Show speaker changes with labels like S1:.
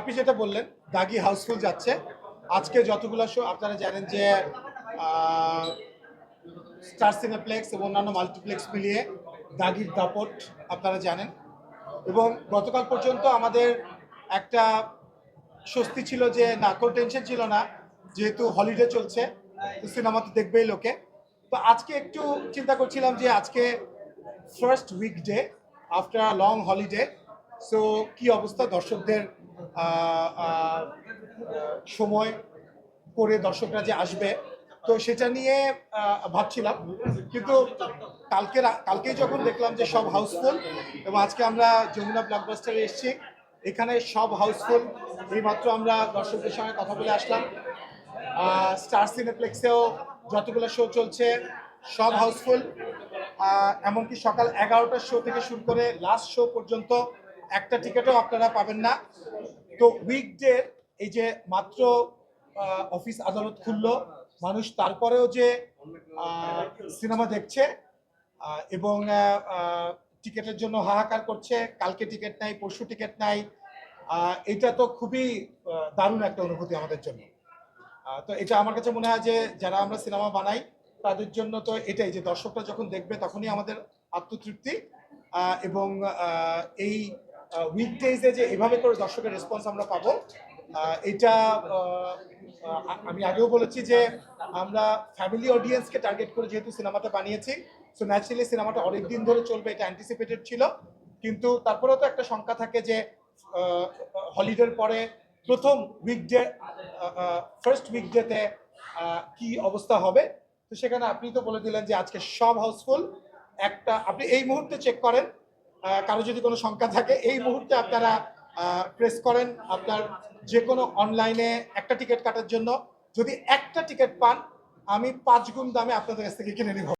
S1: আপনি যেটা বললেন, দাগি হাউসফুল যাচ্ছে। আজকে যতগুলো শো আপনারা জানেন যে স্টার সিনেপ্লেক্স এবং অন্যান্য মাল্টিপ্লেক্স মিলিয়ে দাগির দাপট আপনারা জানেন। এবং গতকাল পর্যন্ত আমাদের একটা স্বস্তি ছিল যে, না, কোনো টেনশন ছিল না, যেহেতু হলিডে চলছে সিনেমা তো দেখবেই লোকে। তো আজকে একটু চিন্তা করছিলাম যে, আজকে first weekday after long holiday so কি অবস্থা দর্শকদের? সময় করে দর্শকরা যে আসবে, তো সেটা নিয়ে ভাবছিলাম। কিন্তু কালকে কালকেই যখন দেখলাম যে সব হাউসফুল এবং আজকে আমরা যমুনা ব্লকবাস্টারে এসেছি, এখানে সব হাউসফুল এইমাত্র আমরা দর্শকদের সঙ্গে কথা বলে আসলাম। স্টার সিনেপ্লেক্সেও যতগুলো শো চলছে, সব হাউসফুল এমনকি সকাল এগারোটার শো থেকে শুরু করে লাস্ট শো পর্যন্ত একটা টিকিটও আপনারা পাবেন না। তো উইকডে এই যে মাত্র অফিস আদালত খুললো, মানুষ তারপরেও যে সিনেমা দেখছে এবং টিকিটের জন্য হাহাকার করছে, কালকে টিকিট নাই, পরশু টিকিট নাই এটা তো খুবই দারুণ একটা অনুভূতি আমাদের জন্য। তো এটা আমার কাছে মনে হয় যে, যারা আমরা সিনেমা বানাই, তাদের জন্য তো এটাই যে, দর্শকরা যখন দেখবে তখনই আমাদের আত্মতৃপ্তি এবং এই উইকডেজে যে এভাবে করে দর্শকের রেসপন্স আমরা পাবো এটা আমি আগেও বলেছি যে আমরা ফ্যামিলি অডিয়েন্সকে টার্গেট করে যেহেতু সিনেমাটা বানিয়েছি সো ন্যাচারালি সিনেমাটা অনেক দিন ধরে চলবে, এটা অ্যান্টিসিপেটেড ছিল। কিন্তু তারপরেও তো একটা শঙ্কা থাকে যে হলিডের পরে প্রথম উইকডে ফার্স্ট উইকডেতে কি অবস্থা হবে? তো সেখানে আপনি তো বলে দিলেন যে আজকে সব হাউসফুল একটা, আপনি এই মুহূর্তে চেক করেন কারও যদি কোনো শঙ্কা থাকে, এই মুহূর্তে আপনারা প্রেস করেন আপনার যে কোনো অনলাইনে একটা টিকিট কাটার জন্য। যদি একটা টিকিট পান, আমি পাঁচ গুণ দামে আপনাদের কাছ থেকে কিনে নিব।